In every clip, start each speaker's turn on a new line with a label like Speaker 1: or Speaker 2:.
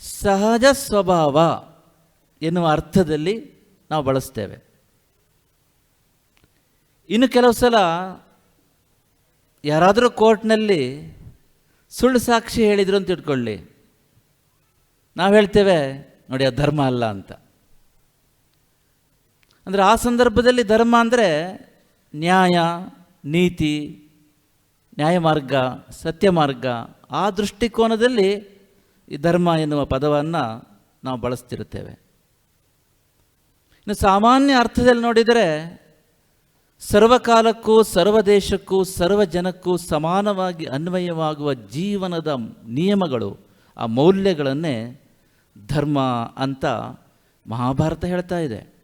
Speaker 1: ಸಹಜ ಸ್ವಭಾವ ಎನ್ನುವ ಅರ್ಥದಲ್ಲಿ ನಾವು ಬಳಸ್ತೇವೆ. ಇನ್ನು ಕೆಲವು ಸಲ ಯಾರಾದರೂ ಕೋರ್ಟ್ನಲ್ಲಿ ಸುಳ್ಳು ಸಾಕ್ಷಿ ಹೇಳಿದ್ರು ಅಂತ ಇಟ್ಕೊಳ್ಳಿ. ನಾವು ಹೇಳ್ತೇವೆ, ನೋಡಿ, ಅದು ಧರ್ಮ ಅಲ್ಲ ಅಂತ. ಅಂದರೆ ಆ ಸಂದರ್ಭದಲ್ಲಿ ಧರ್ಮ ಅಂದರೆ ನ್ಯಾಯ, ನೀತಿ ನ್ಯಾಯ ಮಾರ್ಗ ಸತ್ಯ ಮಾರ್ಗ ಆ ದೃಷ್ಟಿಕೋನದಲ್ಲಿ ಈ ಧರ್ಮ ಎನ್ನುವ ಪದವನ್ನು ನಾವು ಬಳಸ್ತಿರುತ್ತೇವೆ. ಇನ್ನು ಸಾಮಾನ್ಯ ಅರ್ಥದಲ್ಲಿ ನೋಡಿದರೆ ಸರ್ವಕಾಲಕ್ಕೂ ಸರ್ವ ದೇಶಕ್ಕೂ ಸರ್ವ ಜನಕ್ಕೂ ಸಮಾನವಾಗಿ ಅನ್ವಯವಾಗುವ ಜೀವನದ ನಿಯಮಗಳು, ಆ ಮೌಲ್ಯಗಳನ್ನೇ ಧರ್ಮ ಅಂತ ಮಹಾಭಾರತ ಹೇಳ್ತಾ ಇದೆ.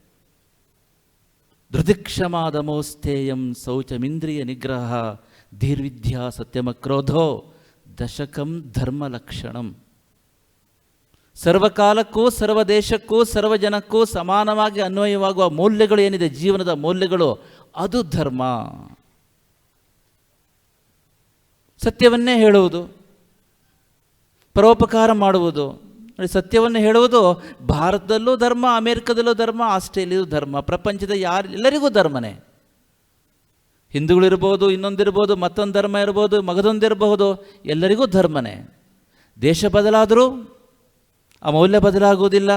Speaker 1: ಧೃತಿಕ್ಷಮಾದಮೋಸ್ಥೇಯಂ ಶೌಚಮಿಂದ್ರಿಯ ನಿಗ್ರಹ ಧೀರ್ವಿದ್ಯಾ ಸತ್ಯಮ ಕ್ರೋಧೋ ದಶಕಂ ಧರ್ಮ ಲಕ್ಷಣಂ ಸರ್ವಕಾಲಕ್ಕೂ ಸರ್ವ ದೇಶಕ್ಕೂ ಸರ್ವ ಜನಕ್ಕೂ ಸಮಾನವಾಗಿ ಅನ್ವಯವಾಗುವ ಮೌಲ್ಯಗಳು ಏನಿದೆ? ಜೀವನದ ಮೌಲ್ಯಗಳು. ಅದು ಧರ್ಮ. ಸತ್ಯವನ್ನೇ ಹೇಳುವುದು. ಪರೋಪಕಾರ ಮಾಡುವುದು. ಸತ್ಯವನ್ನು ಹೇಳುವುದು ಭಾರತದಲ್ಲೂ ಧರ್ಮ, ಅಮೇರಿಕದಲ್ಲೂ ಧರ್ಮ ಆಸ್ಟ್ರೇಲಿಯೂ ಧರ್ಮ, ಪ್ರಪಂಚದ ಯಾರು, ಎಲ್ಲರಿಗೂ ಧರ್ಮನೇ. ಹಿಂದೂಗಳಿರ್ಬೋದು, ಇನ್ನೊಂದಿರ್ಬೋದು, ಮತ್ತೊಂದು ಧರ್ಮ ಇರ್ಬೋದು, ಮಗದೊಂದಿರಬಹುದು, ಎಲ್ಲರಿಗೂ ಧರ್ಮನೇ. ದೇಶ ಬದಲಾದರೂ ಆ ಮೌಲ್ಯ ಬದಲಾಗುವುದಿಲ್ಲ.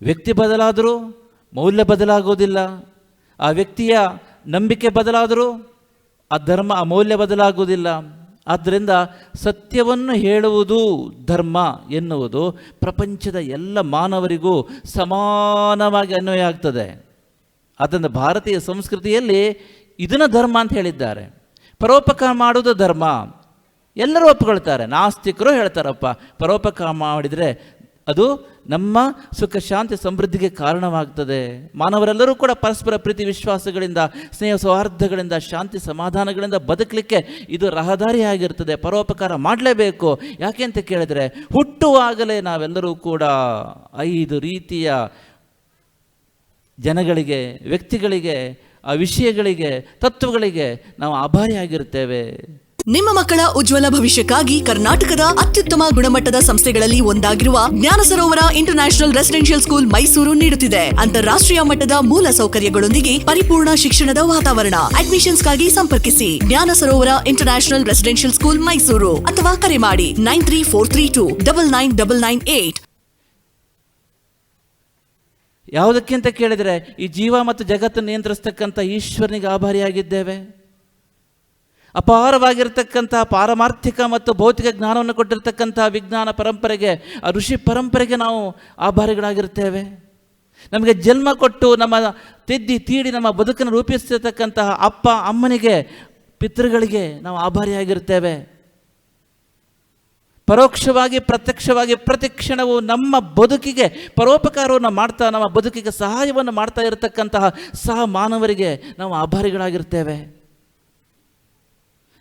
Speaker 1: ವ್ಯಕ್ತಿ ಬದಲಾದರೂ ಮೌಲ್ಯ ಬದಲಾಗುವುದಿಲ್ಲ. ಆ ವ್ಯಕ್ತಿಯ ನಂಬಿಕೆ ಬದಲಾದರೂ ಆ ಧರ್ಮ, ಆ ಮೌಲ್ಯ ಬದಲಾಗುವುದಿಲ್ಲ. ಆದ್ದರಿಂದ ಸತ್ಯವನ್ನು ಹೇಳುವುದು ಧರ್ಮ ಎನ್ನುವುದು ಪ್ರಪಂಚದ ಎಲ್ಲ ಮಾನವರಿಗೂ ಸಮಾನವಾಗಿ ಅನ್ವಯ ಆಗ್ತದೆ. ಅದನ್ನು ಭಾರತೀಯ ಸಂಸ್ಕೃತಿಯಲ್ಲಿ ಇದನ್ನು ಧರ್ಮ ಅಂತ ಹೇಳಿದ್ದಾರೆ. ಪರೋಪಕಾರ ಮಾಡುವುದು ಧರ್ಮ. ಎಲ್ಲರೂ ಒಪ್ಕೊಳ್ತಾರೆ ನಾಸ್ತಿಕರು ಹೇಳ್ತಾರಪ್ಪ, ಪರೋಪಕಾರ ಮಾಡಿದರೆ ಅದು ನಮ್ಮ ಸುಖ, ಶಾಂತಿ, ಸಮೃದ್ಧಿಗೆ ಕಾರಣವಾಗ್ತದೆ. ಮಾನವರೆಲ್ಲರೂ ಕೂಡ ಪರಸ್ಪರ ಪ್ರೀತಿ, ವಿಶ್ವಾಸಗಳಿಂದ, ಸ್ನೇಹ, ಸೌಹಾರ್ದಗಳಿಂದ, ಶಾಂತಿ, ಸಮಾಧಾನಗಳಿಂದ ಬದುಕಲಿಕ್ಕೆ ಇದು ರಹದಾರಿ ಆಗಿರ್ತದೆ ಪರೋಪಕಾರ ಮಾಡಲೇಬೇಕು. ಯಾಕೆ ಅಂತ ಕೇಳಿದರೆ, ಹುಟ್ಟುವಾಗಲೇ ನಾವೆಲ್ಲರೂ ಕೂಡ ಐದು ರೀತಿಯ ಜನಗಳಿಗೆ, ವ್ಯಕ್ತಿಗಳಿಗೆ, ಆ ವಿಷಯಗಳಿಗೆ, ತತ್ವಗಳಿಗೆ ನಾವು ಆಭಾರಿಯಾಗಿರ್ತೇವೆ
Speaker 2: ನಿಮ್ಮ ಮಕ್ಕಳ ಉಜ್ವಲ ಭವಿಷ್ಯಕ್ಕಾಗಿ ಕರ್ನಾಟಕದ ಅತ್ಯುತ್ತಮ ಗುಣಮಟ್ಟದ ಸಂಸ್ಥೆಗಳಲ್ಲಿ ಒಂದಾಗಿರುವ Jnana Sarovara international residential school Mysuru ನೀಡುತ್ತಿದೆ. ಅಂತಾರಾಷ್ಟ್ರೀಯ ಮಟ್ಟದ ಮೂಲ ಸೌಕರ್ಯಗಳೊಂದಿಗೆ ಪರಿಪೂರ್ಣ ಶಿಕ್ಷಣದ ವಾತಾವರಣ. ಅಡ್ಮಿಷನ್ಸ್ಗಾಗಿ ಸಂಪರ್ಕಿಸಿ. Jnana Sarovara international residential school Mysuru ಅಥವಾ ಕರೆ ಮಾಡಿ nine three four three two double nine double nine eight.
Speaker 1: ಯಾವುದಕ್ಕಿಂತ ಕೇಳಿದರೆ ಈ ಜೀವ ಮತ್ತು ಜಗತ್ತನ್ನು ನಿಯಂತ್ರಿಸ್ತಕ್ಕಂಥ ಈಶ್ವರನಿಗೆ ಆಭಾರಿಯಾಗಿದ್ದೇವೆ. ಅಪಾರವಾಗಿರ್ತಕ್ಕಂಥ ಪಾರಮಾರ್ಥಿಕ ಮತ್ತು ಭೌತಿಕ ಜ್ಞಾನವನ್ನು ಕೊಟ್ಟಿರ್ತಕ್ಕಂಥ ವಿಜ್ಞಾನ ಪರಂಪರೆಗೆ, ಆ ಋಷಿ ಪರಂಪರೆಗೆ ನಾವು ಆಭಾರಿಗಳಾಗಿರ್ತೇವೆ. ನಮಗೆ ಜನ್ಮ ಕೊಟ್ಟು ನಮ್ಮ ತಿದ್ದಿ ತೀಡಿ ನಮ್ಮ ಬದುಕನ್ನು ರೂಪಿಸ್ತಿರ್ತಕ್ಕಂತಹ ಅಪ್ಪ, ಅಮ್ಮನಿಗೆ, ಪಿತೃಗಳಿಗೆ ನಾವು ಆಭಾರಿಯಾಗಿರ್ತೇವೆ. ಪರೋಕ್ಷವಾಗಿ, ಪ್ರತ್ಯಕ್ಷವಾಗಿ, ಪ್ರತಿ ಕ್ಷಣವು ನಮ್ಮ ಬದುಕಿಗೆ, ಪರೋಪಕಾರವನ್ನು ಮಾಡ್ತಾ, ನಮ್ಮ ಬದುಕಿಗೆ ಸಹಾಯವನ್ನು ಮಾಡ್ತಾ ಇರತಕ್ಕಂತಹ ಸಹ ಮಾನವರಿಗೆ ನಾವು ಆಭಾರಿಗಳಾಗಿರ್ತೇವೆ.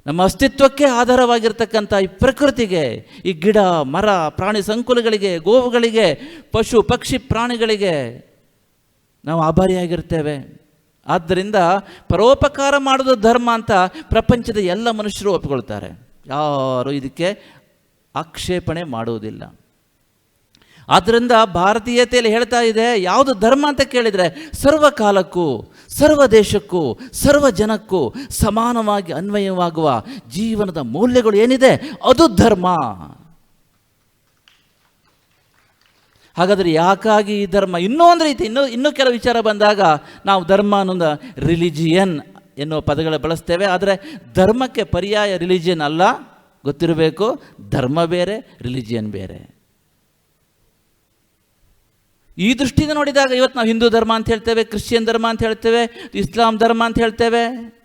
Speaker 1: ನಮ್ಮ ಅಸ್ತಿತ್ವಕ್ಕೆ ಆಧಾರವಾಗಿರ್ತಕ್ಕಂಥ ಈ ಪ್ರಕೃತಿಗೆ, ಈ ಗಿಡ, ಮರ, ಪ್ರಾಣಿ ಸಂಕುಲಗಳಿಗೆ, ಗೋವುಗಳಿಗೆ, ಪಶು, ಪಕ್ಷಿ, ಪ್ರಾಣಿಗಳಿಗೆ ನಾವು ಆಭಾರಿಯಾಗಿರ್ತೇವೆ. ಆದ್ದರಿಂದ ಪರೋಪಕಾರ ಮಾಡೋದು ಧರ್ಮ ಅಂತ ಪ್ರಪಂಚದ ಎಲ್ಲ ಮನುಷ್ಯರು ಒಪ್ಪಿಕೊಳ್ತಾರೆ ಯಾರು ಇದಕ್ಕೆ ಆಕ್ಷೇಪಣೆ ಮಾಡುವುದಿಲ್ಲ. ಆದ್ದರಿಂದ ಭಾರತೀಯತೆಯಲ್ಲಿ ಹೇಳ್ತಾ ಇದೆ, ಯಾವುದು ಧರ್ಮ ಅಂತ ಕೇಳಿದರೆ ಸರ್ವಕಾಲಕ್ಕೂ ಸರ್ವ ದೇಶಕ್ಕೂ, ಸರ್ವ ಜನಕ್ಕೂ ಸಮಾನವಾಗಿ ಅನ್ವಯವಾಗುವ ಜೀವನದ ಮೌಲ್ಯಗಳು ಏನಿದೆ? ಅದು ಧರ್ಮ. ಹಾಗಾದರೆ ಯಾಕಾಗಿ ಈ ಧರ್ಮ? ಇನ್ನೂ ಒಂದು ರೀತಿ, ಇನ್ನೂ ಇನ್ನೂ ಕೆಲವು ವಿಚಾರ ಬಂದಾಗ ನಾವು ಧರ್ಮ ಅನ್ನೋದು ರಿಲಿಜಿಯನ್ ಎನ್ನುವ ಪದಗಳ ಬಳಸ್ತೇವೆ. ಆದರೆ ಧರ್ಮಕ್ಕೆ ಪರ್ಯಾಯ ರಿಲಿಜಿಯನ್ ಅಲ್ಲ. ಗೊತ್ತಿರಬೇಕು? ಧರ್ಮ ಬೇರೆ, ರಿಲಿಜಿಯನ್ ಬೇರೆ. ಈ ದೃಷ್ಟಿಯಿಂದ ನೋಡಿದಾಗ ಇವತ್ತು ನಾವು ಹಿಂದೂ ಧರ್ಮ ಅಂತ ಹೇಳ್ತೇವೆ, ಕ್ರಿಶ್ಚಿಯನ್ ಧರ್ಮ ಅಂತ ಹೇಳ್ತೇವೆ, ಇಸ್ಲಾಂ ಧರ್ಮ ಅಂತ ಹೇಳ್ತೇವೆ.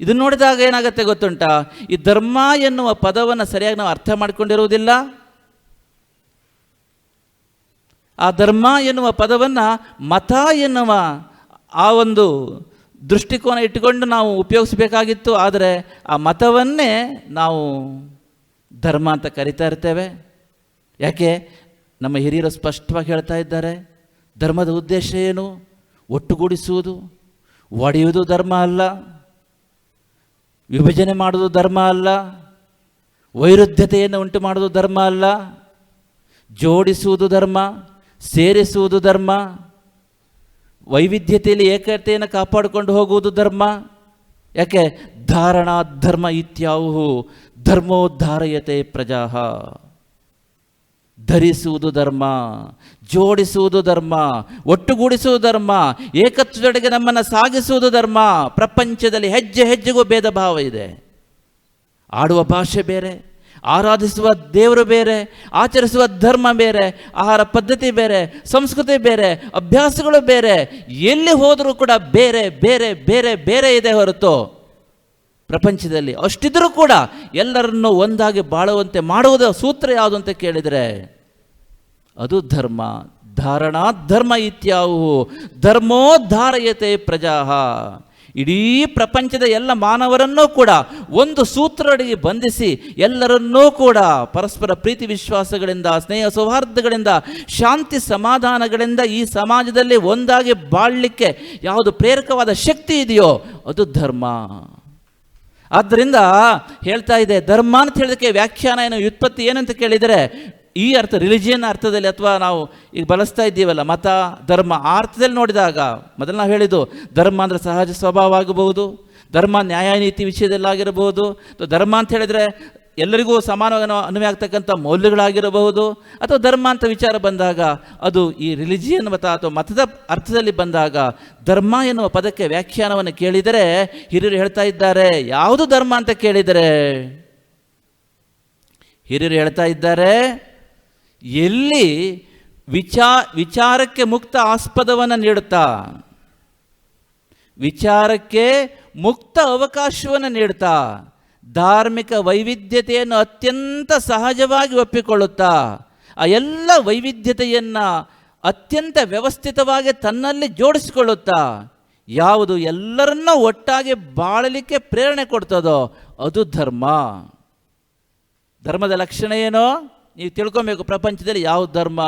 Speaker 1: ಇದನ್ನು ನೋಡಿದಾಗ ಏನಾಗುತ್ತೆ ಗೊತ್ತುಂಟಾ? ಈ ಧರ್ಮ ಎನ್ನುವ ಪದವನ್ನು ಸರಿಯಾಗಿ ನಾವು ಅರ್ಥ ಮಾಡಿಕೊಂಡಿರುವುದಿಲ್ಲ. ಆ ಧರ್ಮ ಎನ್ನುವ ಪದವನ್ನು ಮತ ಎನ್ನುವ ಆ ಒಂದು ದೃಷ್ಟಿಕೋನ ಇಟ್ಟುಕೊಂಡು ನಾವು ಉಪಯೋಗಿಸಬೇಕಾಗಿತ್ತು. ಆದರೆ ಆ ಮತವನ್ನೇ ನಾವು ಧರ್ಮ ಅಂತ ಕರಿತಾ ಇರ್ತೇವೆ. ಯಾಕೆ? ನಮ್ಮ ಹಿರಿಯರು ಸ್ಪಷ್ಟವಾಗಿ ಹೇಳ್ತಾ ಇದ್ದಾರೆ, ಧರ್ಮದ ಉದ್ದೇಶ ಏನು? ಒಟ್ಟುಗೂಡಿಸುವುದು, ಒಡೆಯುವುದು ಧರ್ಮ ಅಲ್ಲ, ವಿಭಜನೆ ಮಾಡುವುದು ಧರ್ಮ ಅಲ್ಲ, ವೈರುಧ್ಯತೆಯನ್ನು ಉಂಟು ಮಾಡುವುದು ಧರ್ಮ ಅಲ್ಲ, ಜೋಡಿಸುವುದು ಧರ್ಮ, ಸೇರಿಸುವುದು ಧರ್ಮ, ವೈವಿಧ್ಯತೆಯಲ್ಲಿ ಏಕತೆಯನ್ನು ಕಾಪಾಡಿಕೊಂಡು ಹೋಗುವುದು ಧರ್ಮ. ಯಾಕೆ? ಧಾರಣಾ ಧರ್ಮ ಇತ್ಯಾವು ಧರ್ಮೋದ್ಧಾರಯತೆ ಪ್ರಜಾ ಧರಿಸುವುದು ಧರ್ಮ, ಜೋಡಿಸುವುದು ಧರ್ಮ, ಒಟ್ಟುಗೂಡಿಸುವುದು ಧರ್ಮ, ಏಕತ್ವದೊಡೆಗೆ ನಮ್ಮನ್ನು ಸಾಗಿಸುವುದು ಧರ್ಮ. ಪ್ರಪಂಚದಲ್ಲಿ ಹೆಜ್ಜೆ ಹೆಜ್ಜೆಗೂ ಭೇದ ಭಾವ ಇದೆ. ಆಡುವ ಭಾಷೆ ಬೇರೆ, ಆರಾಧಿಸುವ ದೇವರು ಬೇರೆ, ಆಚರಿಸುವ ಧರ್ಮ ಬೇರೆ, ಆಹಾರ ಪದ್ಧತಿ ಬೇರೆ, ಸಂಸ್ಕೃತಿ ಬೇರೆ, ಅಭ್ಯಾಸಗಳು ಬೇರೆ, ಎಲ್ಲಿ ಹೋದರೂ ಕೂಡ ಬೇರೆ ಬೇರೆ ಬೇರೆ ಬೇರೆ ಇದೆ ಹೊರತು ಪ್ರಪಂಚದಲ್ಲಿ ಅಷ್ಟಿದ್ರೂ ಕೂಡ ಎಲ್ಲರನ್ನೂ ಒಂದಾಗಿ ಬಾಳುವಂತೆ ಮಾಡುವುದ ಸೂತ್ರ ಯಾವುದು ಅಂತ ಕೇಳಿದರೆ ಅದು ಧರ್ಮ. ಧಾರಣಾ ಧರ್ಮ ಇತ್ಯಾವು. ಧರ್ಮೋದ್ಧಾರಯತೆ ಪ್ರಜಾ ಇಡೀ ಪ್ರಪಂಚದ ಎಲ್ಲ ಮಾನವರನ್ನೂ ಕೂಡ ಒಂದು ಸೂತ್ರಡಿಗೆ ಬಂಧಿಸಿ ಎಲ್ಲರನ್ನೂ ಕೂಡ ಪರಸ್ಪರ ಪ್ರೀತಿ ವಿಶ್ವಾಸಗಳಿಂದ, ಸ್ನೇಹ ಸೌಹಾರ್ದಗಳಿಂದ, ಶಾಂತಿ ಸಮಾಧಾನಗಳಿಂದ ಈ ಸಮಾಜದಲ್ಲಿ ಒಂದಾಗಿ ಬಾಳಲಿಕ್ಕೆ ಯಾವುದು ಪ್ರೇರಕವಾದ ಶಕ್ತಿ ಇದೆಯೋ ಅದು ಧರ್ಮ. ಆದ್ದರಿಂದ ಹೇಳ್ತಾ ಇದೆ, ಧರ್ಮ ಅಂತ ಹೇಳೋದಕ್ಕೆ ವ್ಯಾಖ್ಯಾನ ಏನು, ವ್ಯುತ್ಪತ್ತಿ ಏನಂತ ಕೇಳಿದರೆ, ಈ ಅರ್ಥ, ರಿಲಿಜಿಯನ್ ಅರ್ಥದಲ್ಲಿ ಅಥವಾ ನಾವು ಈಗ ಬಳಸ್ತಾ ಇದ್ದೀವಲ್ಲ, ಮತ, ಧರ್ಮ, ಆ ಅರ್ಥದಲ್ಲಿ ನೋಡಿದಾಗ ಮೊದಲು ನಾವು ಹೇಳಿದ್ದು, ಧರ್ಮ ಅಂದರೆ ಸಹಜ ಸ್ವಭಾವ ಆಗಬಹುದು ಧರ್ಮ ನ್ಯಾಯ ನೀತಿ ವಿಷಯದಲ್ಲಾಗಿರಬಹುದು ಧರ್ಮ ಅಂತ ಹೇಳಿದರೆ ಎಲ್ಲರಿಗೂ ಸಮಾನವಾಗಿ ನಾವು ಅನ್ವಯ ಆಗ್ತಕ್ಕಂಥ ಮೌಲ್ಯಗಳಾಗಿರಬಹುದು ಅಥವಾ ಧರ್ಮ ಅಂತ ವಿಚಾರ ಬಂದಾಗ ಅದು ಈ ರಿಲಿಜಿಯನ್ ಮತ ಅಥವಾ ಮತದ ಅರ್ಥದಲ್ಲಿ ಬಂದಾಗ ಧರ್ಮ ಎನ್ನುವ ಪದಕ್ಕೆ ವ್ಯಾಖ್ಯಾನವನ್ನು ಕೇಳಿದರೆ ಹಿರಿಯರು ಹೇಳ್ತಾ ಇದ್ದಾರೆ, ಯಾವುದು ಧರ್ಮ ಅಂತ ಕೇಳಿದರೆ? ಹಿರಿಯರು ಹೇಳ್ತಾ ಇದ್ದಾರೆ, ಎಲ್ಲಿ ವಿಚಾ ವಿಚಾರಕ್ಕೆ ಮುಕ್ತ ಆಸ್ಪದವನ್ನು ನೀಡುತ್ತಾ? ವಿಚಾರಕ್ಕೆ ಮುಕ್ತ ಅವಕಾಶವನ್ನು ನೀಡುತ್ತಾ? ಧಾರ್ಮಿಕ ವೈವಿಧ್ಯತೆಯನ್ನು ಅತ್ಯಂತ ಸಹಜವಾಗಿ ಒಪ್ಪಿಕೊಳ್ಳುತ್ತಾ, ಆ ಎಲ್ಲ ವೈವಿಧ್ಯತೆಯನ್ನು ಅತ್ಯಂತ ವ್ಯವಸ್ಥಿತವಾಗಿ ತನ್ನಲ್ಲಿ ಜೋಡಿಸಿಕೊಳ್ಳುತ್ತಾ, ಯಾವುದು ಎಲ್ಲರನ್ನ ಒಟ್ಟಾಗಿ ಬಾಳಲಿಕ್ಕೆ ಪ್ರೇರಣೆ ಕೊಡ್ತದೋ ಅದು ಧರ್ಮ. ಧರ್ಮದ ಲಕ್ಷಣ ಏನೋ? ನೀವು ತಿಳ್ಕೊಬೇಕು, ಪ್ರಪಂಚದಲ್ಲಿ ಯಾವ ಧರ್ಮ,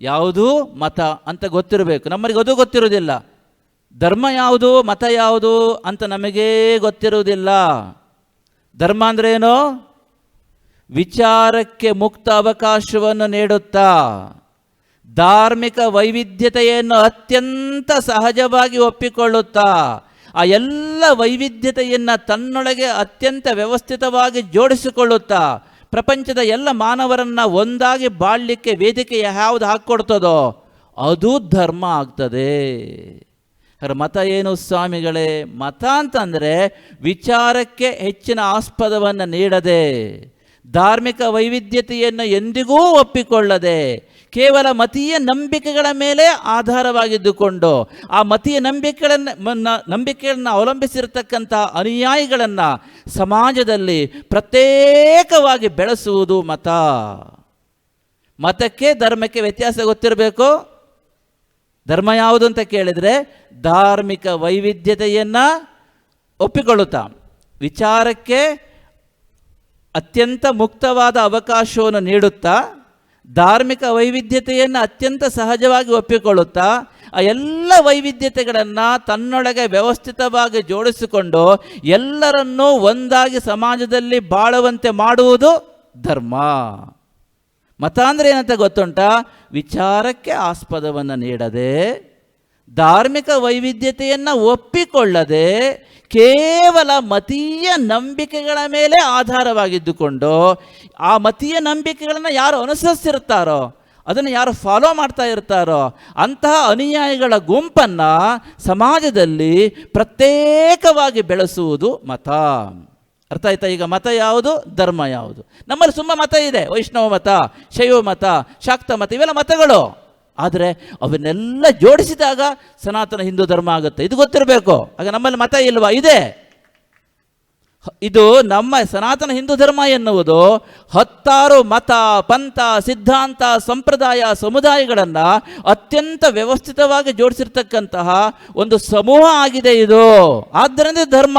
Speaker 1: ಯಾವುದು ಮತ ಅಂತ ಗೊತ್ತಿರಬೇಕು. ನಮ್ಮರಿಗೆ ಅದು ಗೊತ್ತಿರೋದಿಲ್ಲ ಧರ್ಮ ಯಾವುದು, ಮತ ಯಾವುದು ಅಂತ ನಮಗೇ ಗೊತ್ತಿರುವುದಿಲ್ಲ. ಧರ್ಮ ಅಂದ್ರೆ ಏನು ವಿಚಾರಕ್ಕೆ ಮುಕ್ತ ಅವಕಾಶವನ್ನು ನೀಡುತ್ತಾ, ಧಾರ್ಮಿಕ ವೈವಿಧ್ಯತೆಯನ್ನು ಅತ್ಯಂತ ಸಹಜವಾಗಿ ಒಪ್ಪಿಕೊಳ್ಳುತ್ತಾ, ಆ ಎಲ್ಲ ವೈವಿಧ್ಯತೆಯನ್ನು ತನ್ನೊಳಗೆ ಅತ್ಯಂತ ವ್ಯವಸ್ಥಿತವಾಗಿ ಜೋಡಿಸಿಕೊಳ್ಳುತ್ತಾ, ಪ್ರಪಂಚದ ಎಲ್ಲ ಮಾನವರನ್ನು ಒಂದಾಗಿ ಬಾಳಲಿಕ್ಕೆ ವೇದಿಕೆ ಯಾವುದು ಹಾಕ್ಕೊಡ್ತದೋ, ಅದು ಧರ್ಮ ಆಗ್ತದೆ. ಅದರ ಮತ ಏನು ಸ್ವಾಮಿಗಳೇ? ಮತ ಅಂತಂದರೆ ವಿಚಾರಕ್ಕೆ ಹೆಚ್ಚಿನ ಆಸ್ಪದವನ್ನು ನೀಡದೆ, ಧಾರ್ಮಿಕ ವೈವಿಧ್ಯತೆಯನ್ನು ಎಂದಿಗೂ ಒಪ್ಪಿಕೊಳ್ಳದೆ, ಕೇವಲ ಮತೀಯ ನಂಬಿಕೆಗಳ ಮೇಲೆ ಆಧಾರವಾಗಿದ್ದುಕೊಂಡು ಆ ಮತೀಯ ನಂಬಿಕೆಗಳನ್ನು ನಂಬಿಕೆಗಳನ್ನು ಅವಲಂಬಿಸಿರತಕ್ಕಂಥ ಅನುಯಾಯಿಗಳನ್ನು ಸಮಾಜದಲ್ಲಿ ಪ್ರತ್ಯೇಕವಾಗಿ ಬೆಳೆಸುವುದು ಮತ. ಮತಕ್ಕೆ ಧರ್ಮಕ್ಕೆ ವ್ಯತ್ಯಾಸ ಗೊತ್ತಿರಬೇಕು? ಧರ್ಮ ಯಾವುದು ಅಂತ ಕೇಳಿದರೆ ಧಾರ್ಮಿಕ ವೈವಿಧ್ಯತೆಯನ್ನು ಒಪ್ಪಿಕೊಳ್ಳುತ್ತಾ, ವಿಚಾರಕ್ಕೆ ಅತ್ಯಂತ ಮುಕ್ತವಾದ ಅವಕಾಶವನ್ನು ನೀಡುತ್ತಾ, ಧಾರ್ಮಿಕ ವೈವಿಧ್ಯತೆಯನ್ನು ಅತ್ಯಂತ ಸಹಜವಾಗಿ ಒಪ್ಪಿಕೊಳ್ಳುತ್ತಾ, ಆ ಎಲ್ಲ ವೈವಿಧ್ಯತೆಗಳನ್ನು ತನ್ನೊಳಗೆ ವ್ಯವಸ್ಥಿತವಾಗಿ ಜೋಡಿಸಿಕೊಂಡು ಎಲ್ಲರನ್ನೂ ಒಂದಾಗಿ ಸಮಾಜದಲ್ಲಿ ಬಾಳುವಂತೆ ಮಾಡುವುದು ಧರ್ಮ. ಮತ ಅಂದರೆ ಏನಂತ ಗೊತ್ತುಂಟ? ವಿಚಾರಕ್ಕೆ ಆಸ್ಪದವನ್ನು ನೀಡದೆ, ಧಾರ್ಮಿಕ ವೈವಿಧ್ಯತೆಯನ್ನು ಒಪ್ಪಿಕೊಳ್ಳದೆ, ಕೇವಲ ಮತೀಯ ನಂಬಿಕೆಗಳ ಮೇಲೆ ಆಧಾರವಾಗಿದ್ದುಕೊಂಡು, ಆ ಮತೀಯ ನಂಬಿಕೆಗಳನ್ನು ಯಾರು ಅನುಸರಿಸಿರ್ತಾರೋ ಅದನ್ನು ಯಾರು ಫಾಲೋ ಮಾಡ್ತಾ ಇರ್ತಾರೋ, ಅಂತಹ ಅನುಯಾಯಿಗಳ ಗುಂಪನ್ನು ಸಮಾಜದಲ್ಲಿ ಪ್ರತ್ಯೇಕವಾಗಿ ಬೆಳೆಸುವುದು ಮತ. ಅರ್ಥ ಆಯ್ತಾ? ಈಗ ಮತ ಯಾವುದು? ಧರ್ಮ ಯಾವುದು? ನಮ್ಮಲ್ಲಿ ತುಂಬ ಮತ ಇದೆ. ವೈಷ್ಣವ ಮತ, ಶೈವ ಮತ, ಶಾಕ್ತ ಮತ, ಇವೆಲ್ಲ ಮತಗಳು. ಆದರೆ ಅವನ್ನೆಲ್ಲ ಜೋಡಿಸಿದಾಗ ಸನಾತನ ಹಿಂದೂ ಧರ್ಮ ಆಗುತ್ತೆ. ಇದು ಗೊತ್ತಿರಬೇಕು. ಆಗ ನಮ್ಮಲ್ಲಿ ಮತ ಇಲ್ವಾ? ಇದೆ. ಇದು ನಮ್ಮ ಸನಾತನ ಹಿಂದೂ ಧರ್ಮ ಎನ್ನುವುದು ಹತ್ತಾರು ಮತ, ಪಂಥ, ಸಿದ್ಧಾಂತ, ಸಂಪ್ರದಾಯ, ಸಮುದಾಯಗಳನ್ನು ಅತ್ಯಂತ ವ್ಯವಸ್ಥಿತವಾಗಿ ಜೋಡಿಸಿರ್ತಕ್ಕಂತಹ ಒಂದು ಸಮೂಹ ಆಗಿದೆ ಇದು. ಆದ್ದರಿಂದ ಧರ್ಮ.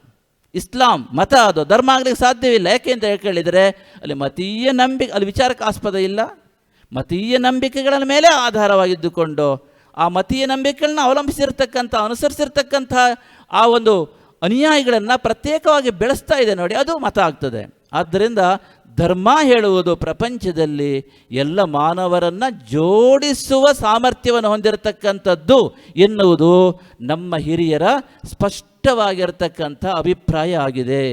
Speaker 1: ಇಸ್ಲಾಂ ಮತ ಅದು, ಧರ್ಮ ಆಗಲಿಕ್ಕೆ ಸಾಧ್ಯವಿಲ್ಲ. ಯಾಕೆ ಅಂತ ಕೇಳಿದರೆ, ಅಲ್ಲಿ ಮತೀಯ ನಂಬಿಕೆ ಅಲ್ಲಿ ವಿಚಾರಕ್ಕೆ ಆಸ್ಪದ ಇಲ್ಲ. ಮತೀಯ ನಂಬಿಕೆಗಳ ಮೇಲೆ ಆಧಾರವಾಗಿದ್ದುಕೊಂಡು, ಆ ಮತೀಯ ನಂಬಿಕೆಗಳನ್ನ ಅವಲಂಬಿಸಿರ್ತಕ್ಕಂಥ, ಅನುಸರಿಸಿರ್ತಕ್ಕಂಥ ಆ ಒಂದು ಅನುಯಾಯಿಗಳನ್ನು ಪ್ರತ್ಯೇಕವಾಗಿ ಬೆಳೆಸ್ತಾ ಇದೆ ನೋಡಿ, ಅದು ಮತ ಆಗ್ತದೆ. ಆದ್ದರಿಂದ ಧರ್ಮ ಹೇಳುವುದು ಪ್ರಪಂಚದಲ್ಲಿ ಎಲ್ಲ ಮಾನವರನ್ನು ಜೋಡಿಸುವ ಸಾಮರ್ಥ್ಯವನ್ನು ಹೊಂದಿರತಕ್ಕಂಥದ್ದು ಎನ್ನುವುದು ನಮ್ಮ ಹಿರಿಯರ ಸ್ಪಷ್ಟವಾಗಿರತಕ್ಕಂಥ ಅಭಿಪ್ರಾಯ ಆಗಿದೆ.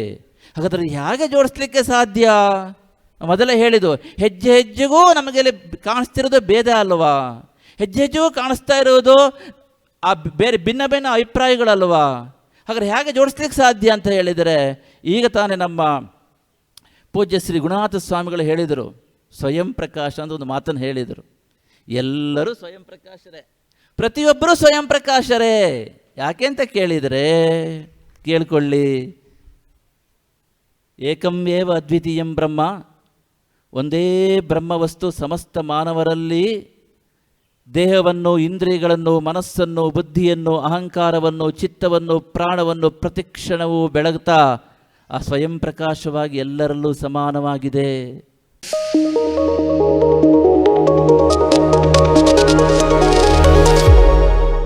Speaker 1: ಹಾಗಾದರೆ ಹೇಗೆ ಜೋಡಿಸ್ಲಿಕ್ಕೆ ಸಾಧ್ಯ? ಮೊದಲೇ ಹೇಳಿದ್ದು, ಹೆಜ್ಜೆ ಹೆಜ್ಜೆಗೂ ನಮಗೆ ಇಲ್ಲಿ ಕಾಣಿಸ್ತಿರೋದು ಭೇದ ಅಲ್ವಾ? ಹೆಜ್ಜೆ ಹೆಜ್ಜೆಗೂ ಕಾಣಿಸ್ತಾ ಇರುವುದು ಆ ಬೇರೆ ಭಿನ್ನ ಭಿನ್ನ ಅಭಿಪ್ರಾಯಗಳಲ್ವಾ? ಹಾಗಾದ್ರೆ ಹೇಗೆ ಜೋಡಿಸ್ಲಿಕ್ಕೆ ಸಾಧ್ಯ ಅಂತ ಹೇಳಿದರೆ, ಈಗ ತಾನೇ ನಮ್ಮ ಪೂಜ್ಯ ಶ್ರೀ ಗುಣನಾಥ ಸ್ವಾಮಿಗಳು ಹೇಳಿದರು. ಸ್ವಯಂ ಪ್ರಕಾಶ ಅಂತ ಒಂದು ಮಾತನ್ನು ಹೇಳಿದರು. ಎಲ್ಲರೂ ಸ್ವಯಂ ಪ್ರಕಾಶರೇ. ಪ್ರತಿಯೊಬ್ಬರೂ ಸ್ವಯಂ ಪ್ರಕಾಶರೇ. ಯಾಕೆ ಅಂತ ಕೇಳಿದರೆ, ಕೇಳ್ಕೊಳ್ಳಿ. ಏಕಂ ಏವ ಅದ್ವಿತೀಯಂ ಬ್ರಹ್ಮ. ಒಂದೇ ಬ್ರಹ್ಮವಸ್ತು ಸಮಸ್ತ ಮಾನವರಲ್ಲಿ, ದೇಹವನ್ನು, ಇಂದ್ರಿಯಗಳನ್ನು, ಮನಸ್ಸನ್ನು, ಬುದ್ಧಿಯನ್ನು, ಅಹಂಕಾರವನ್ನು, ಚಿತ್ತವನ್ನು, ಪ್ರಾಣವನ್ನು ಪ್ರತಿಕ್ಷಣವೂ ಬೆಳಗ್ತಾ, ಆ ಸ್ವಯಂ ಪ್ರಕಾಶವಾಗಿ ಎಲ್ಲರಲ್ಲೂ ಸಮಾನವಾಗಿದೆ.